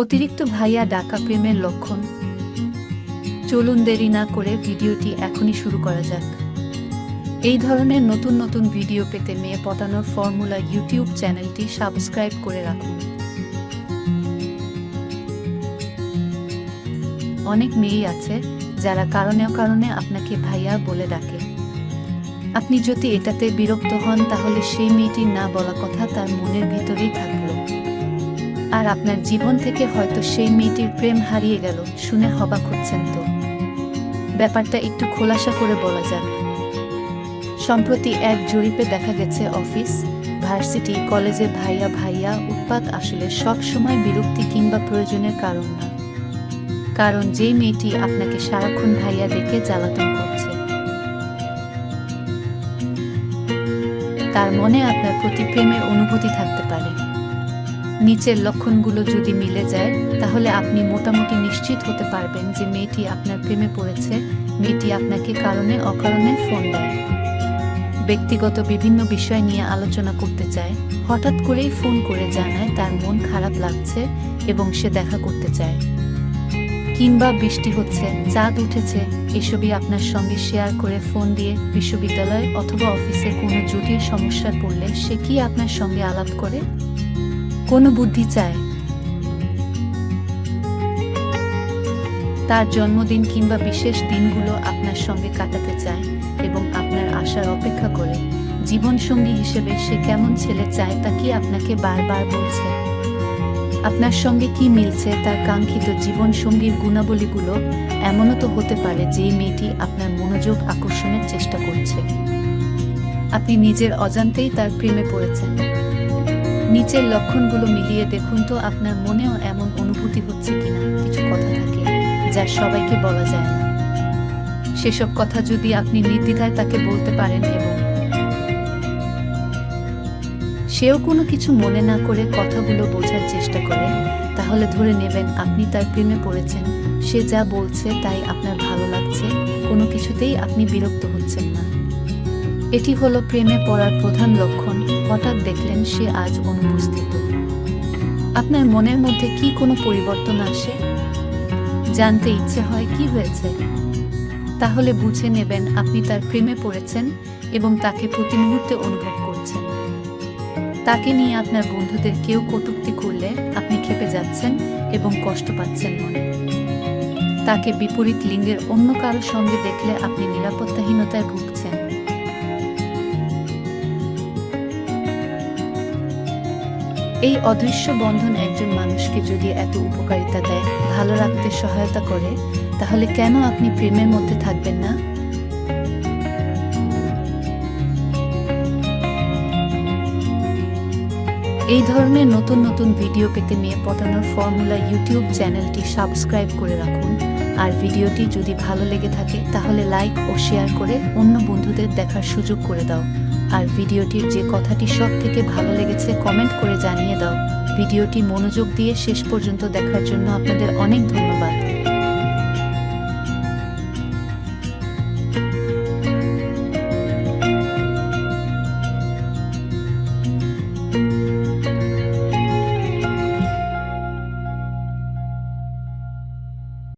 অতিরিক্ত ভাইয়া ডাকা প্রেমের লক্ষণ। চলুন দেরি না করে ভিডিওটি এখনই শুরু করা যাক। এই ধরনের নতুন নতুন ভিডিও পেতে মেয়ে পটানোর ফর্মুলা ইউটিউব চ্যানেলটি সাবস্ক্রাইব করে রাখুন। অনেক মেয়েই আছে যারা কারণে কারণে আপনাকে ভাইয়া বলে ডাকে। আপনি যদি এটাতে বিরক্ত হন তাহলে সেই মেয়েটির না বলা কথা তার মনের ভিতরেই থাকল। আর আপনার জীবন থেকে হয়তো সেই মেয়েটির প্রেম হারিয়ে গেল, শুনে হবাক হচ্ছেন তো। ব্যাপারটা একটু খোলাসা করে বলা যাক। সম্প্রতি এক জরিপে দেখা গেছে, অফিস, ভার্সিটি, কলেজে ভাইয়া ভাইয়া উৎপাত আসলে সব সময় বিরক্তি কিংবা প্রয়োজনের কারণ না। কারণ যে মেয়েটি আপনাকে সারাক্ষণ ভাইয়া ডেকে জ্বালাতন করছে। তার মনে আপনার প্রতি প্রেমের অনুভূতি থাকতে পারে। নিচের লক্ষণগুলো যদি মিলে যায়, তাহলে আপনি মোটামুটি নিশ্চিত হতে পারবেন যে মেয়েটি আপনার প্রেমে পড়েছে, মেয়েটি আপনাকে কারণে অকারণে ফোন দেয়। ব্যক্তিগত বিভিন্ন বিষয় নিয়ে আলোচনা করতে চায়, হঠাৎ করেই ফোন করে জানায় তার মন খারাপ লাগছে এবং সে দেখা করতে চায়। কিংবা বৃষ্টি হচ্ছে, চাঁদ উঠেছে, এসবই আপনার সঙ্গে শেয়ার করে ফোন দিয়ে বিশ্ববিদ্যালয় অথবা অফিসে কোনো জটিল সমস্যায় পড়লে সে কি আপনার সঙ্গে আলাপ করে? কোনো বুদ্ধি চায়। তার জন্মদিন কিংবা বিশেষ দিনগুলো আপনার সঙ্গে কাটাতে চায় এবং আপনার আশার অপেক্ষা করে। জীবনসঙ্গী হিসেবে সে কেমন ছেলে চায় তা কি আপনাকে বারবার বলছে? আপনার সঙ্গে কি মিলছে তার কাঙ্ক্ষিত জীবনসঙ্গীর গুণাবলীগুলো এমনও তো হতে পারে যে মেয়েটি আপনার মনোযোগ আকর্ষণের চেষ্টা করছে। আপনি নিজের অজান্তেই তার প্রেমে পড়েছেন। নিচের লক্ষণগুলো মিলিয়ে দেখুন তো আপনার মনেও এমন অনুভূতি হচ্ছে কিনা। কিছু কথা থাকে যা সবাইকে বলা যায় না। সেসব কথা যদি আপনি নির্দ্বিধায় তাকে বলতে পারেন এবং সেও কোনো কিছু মনে না করে কথাগুলো বোঝার চেষ্টা করে, তাহলে ধরে নেবেন আপনি তার প্রেমে পড়েছেন। সে যা বলছে তাই আপনার ভালো লাগছে, কোনো কিছুতেই আপনি বিরক্ত হচ্ছেন না। এটি হলো প্রেমে পড়ার প্রধান লক্ষণ। হঠাৎ দেখলেন সে আজ অনুপস্থিত। আপনার মনের মধ্যে কি কোনো পরিবর্তন আসে? জানতে ইচ্ছে হয়, কি হয়েছে? তাহলে বুঝে নেবেন আপনি তার প্রেমে পড়েছেন এবং তাকে প্রতি মুহূর্তে অনুভব করছেন। তাকে নিয়ে আপনার বন্ধুদের কেউ কটূক্তি করলে আপনি খেপে যাচ্ছেন এবং কষ্ট পাচ্ছেন মনে। তাকে বিপরীত লিঙ্গের অন্য কারও সঙ্গে দেখলে আপনি নিরাপত্তাহীনতায় ভুগছেন। এই অদৃশ্য বন্ধন একজন মানুষকে যদি এত উপকারিতা দেয়, ভালো রাখতে সহায়তা করে, তাহলে কেন আপনি প্রেমের মধ্যে থাকবেন না? এই ধরনের নতুন নতুন ভিডিও পেতে মেয়ে পটানোর ফর্মুলা ইউটিউব চ্যানেলটি সাবস্ক্রাইব করে রাখুন। আর ভিডিওটি যদি ভালো লেগে থাকে, তাহলে লাইক ও শেয়ার করে অন্য বন্ধুদের দেখার সুযোগ করে দাও। আর ভিডিওটির যে কথাটি সব থেকে ভালো লেগেছে কমেন্ট করে জানিয়ে দাও। ভিডিওটি মনোযোগ দিয়ে শেষ পর্যন্ত দেখার জন্য আপনাদের অনেক ধন্যবাদ।